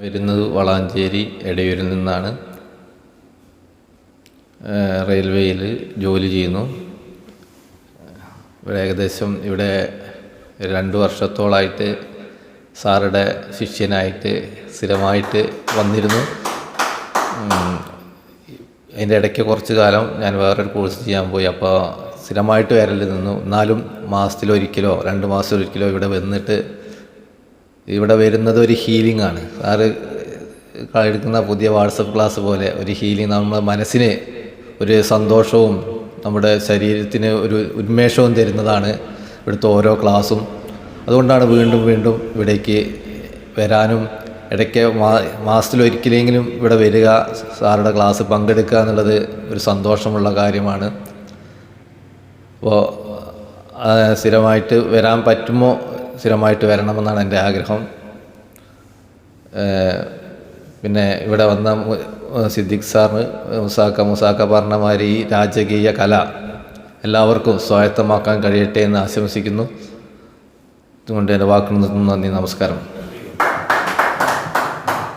വരുന്നത് വളാഞ്ചേരി എടയൂരിൽ നിന്നാണ്. റെയിൽവേയിൽ ജോലി ചെയ്യുന്നു. ഇവിടെ ഏകദേശം ഇവിടെ രണ്ട് വർഷത്തോളായിട്ട് സാറുടെ ശിഷ്യനായിട്ട് സ്ഥിരമായിട്ട് വന്നിരുന്നു. അതിന്റെ ഇടയ്ക്ക് കുറച്ച് കാലം ഞാൻ വേറൊരു കോഴ്സ് ചെയ്യാൻ പോയി. അപ്പോൾ സ്ഥിരമായിട്ട് വരൽ നിന്നു. എന്നാലും മാസത്തിലൊരിക്കലോ രണ്ട് മാസത്തിലൊരിക്കലോ ഇവിടെ വന്നിട്ട് ഇവിടെ വരുന്നത് ഒരു ഹീലിംഗ് ആണ്. സാറ് എടുക്കുന്ന പുതിയ വാട്സപ്പ് ക്ലാസ് പോലെ ഒരു ഹീലിംഗ് നമ്മുടെ മനസ്സിന് ഒരു സന്തോഷവും നമ്മുടെ ശരീരത്തിന് ഒരു ഉന്മേഷവും തരുന്നതാണ് ഇവിടുത്തെ ഓരോ ക്ലാസ്സും. അതുകൊണ്ടാണ് വീണ്ടും വീണ്ടും ഇവിടേക്ക് വരാനും ഇടയ്ക്ക് മാ മാസത്തിലൊരിക്കലെങ്കിലും ഇവിടെ വരിക സാറുടെ ക്ലാസ് പങ്കെടുക്കുക എന്നുള്ളത് ഒരു സന്തോഷമുള്ള കാര്യമാണ്. അപ്പോൾ സ്ഥിരമായിട്ട് വരാൻ പറ്റുമോ സ്ഥിരമായിട്ട് വരണമെന്നാണ് എന്റെ ആഗ്രഹം. പിന്നെ ഇവിടെ വന്ന സിദ്ദിഖ് സാറിന് മുസാക്ക മുസാക്ക പറഞ്ഞ മാതിരി ഈ രാജകീയ കല എല്ലാവർക്കും സ്വായത്തമാക്കാൻ കഴിയട്ടെ എന്ന് ആശംസിക്കുന്നു. അതുകൊണ്ട് എന്റെ വാക്കുകൾ നിർത്തുന്നു. നന്ദി നമസ്കാരം.